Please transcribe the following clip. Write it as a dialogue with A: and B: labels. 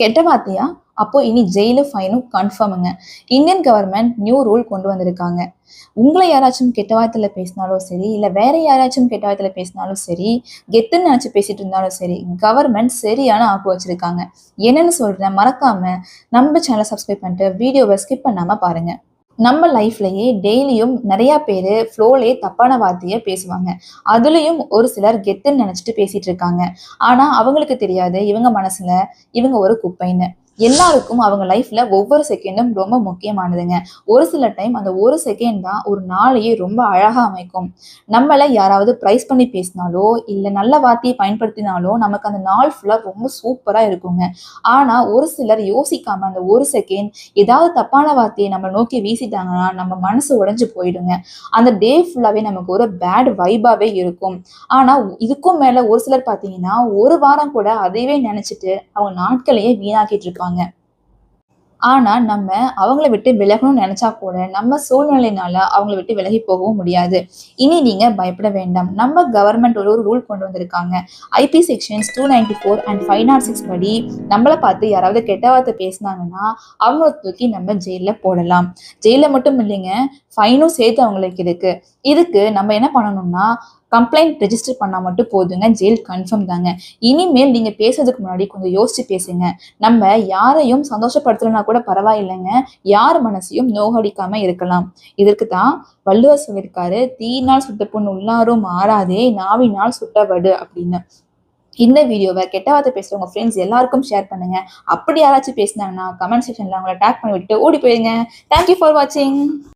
A: கெட்ட வார்த்தையா? அப்போ இனி ஜெயிலு ஃபைனும் கன்ஃபார்முங்க இந்தியன் கவர்மெண்ட் நியூ ரூல் கொண்டு வந்திருக்காங்க. உங்களை யாராச்சும் கெட்ட வார்த்தையில் பேசினாலும் சரி இல்லை வேற யாராச்சும் கெட்ட வார்த்தையில் பேசினாலும் சரி கெத்துன்னு நினச்சி பேசிட்டு இருந்தாலும் சரி கவர்மெண்ட் சரியான ஆப்பு வச்சிருக்காங்க. என்னன்னு சொல்றேன் மறக்காம நம்ம சேனலை சப்ஸ்கிரைப் பண்ணிட்டு வீடியோவை ஸ்கிப் பண்ணாம பாருங்க. நம்ம லைஃப்லயே டெய்லியும் நிறைய பேர் ஃப்ளோலே தப்பான வார்த்தையை பேசுவாங்க. அதுலயும் ஒரு சிலர் கெத்துன்னு நினைச்சிட்டு பேசிட்டு இருக்காங்க. ஆனா அவங்களுக்கு தெரியாது இவங்க மனசுல இவங்க ஒரு குப்பைன்னு. எல்லாருக்கும் அவங்க லைஃப்ல ஒவ்வொரு செகண்டும் ரொம்ப முக்கியமானதுங்க. ஒரு சில டைம் அந்த ஒரு செகண்ட் தான் ஒரு நாளையே ரொம்ப அழகா அமைக்கும். நம்மளை யாராவது ப்ரைஸ் பண்ணி பேசினாலோ இல்லை நல்ல வார்த்தையை பயன்படுத்தினாலோ நமக்கு அந்த நாள் ஃபுல்லா ரொம்ப சூப்பரா இருக்குங்க. ஆனா ஒரு சிலர் யோசிக்காம அந்த ஒரு செகண்ட் ஏதாவது தப்பான வார்த்தையை நம்ம நோக்கி வீசிட்டாங்கன்னா நம்ம மனசு உடைஞ்சு போயிடுங்க. அந்த டே ஃபுல்லாவே நமக்கு ஒரு பேட் வைபாவே இருக்கும். ஆனா இதுக்கும் மேல ஒரு சிலர் பாத்தீங்கன்னா ஒரு வாரம் கூட அதையவே நினைச்சிட்டு அவங்க நாட்களையே வீணாக்கிட்டு இருப்பாங்க ஆனா நம்ம அவங்கள விட்டு விலகணும்னு நினைச்சா கூட நம்ம சூழ்நிலையினால அவங்கள விட்டு விலகி போகவும் முடியாது. இனி நீங்க பயப்பட வேண்டாம். நம்ம கவர்மெண்ட் ஒரு ரூல் கொண்டு வந்திருக்காங்க. IP sections two ninety four and five nought six படி நம்மளை பார்த்து யாராவது கெட்ட வார்த்தை பேசினாங்கன்னா அவங்கள தூக்கி நம்ம ஜெயில போடலாம். ஜெயில மட்டும் இல்லைங்க ஃபைனும் சேர்த்து அவங்களுக்கு இருக்கு. இதுக்கு நம்ம என்ன பண்ணணும்னா கம்ப்ளைண்ட் ரெஜிஸ்டர் பண்ணால் மட்டும் போதுங்க ஜெயில் கன்ஃபார்ம் தாங்க. இனிமேல் நீங்கள் பேசுறதுக்கு முன்னாடி கொஞ்சம் யோசிச்சு பேசுங்க. நம்ம யாரையும் சந்தோஷப்படுத்தலைன்னா கூட பரவாயில்லைங்க. யார் மனசையும் நோகடிக்காம இருக்கலாம். இதற்கு தான் வள்ளுவர் சொல்லியிருக்காரு தீயினால் சுட்ட பொண்ணு உள்ளாரும் மாறாதே நாவினால் சுட்டவடு அப்படின்னு. இந்த வீடியோவை கெட்ட வார்த்தை பேசுகிறவங்க ஃப்ரெண்ட்ஸ் எல்லாருக்கும் ஷேர் பண்ணுங்க. அப்படி யாராச்சும் பேசினாங்கன்னா கமெண்ட் செக்ஷனில் அவங்கள டேக் பண்ணி விட்டு ஓடி போயிருங்க. தேங்க்யூ ஃபார் வாட்சிங்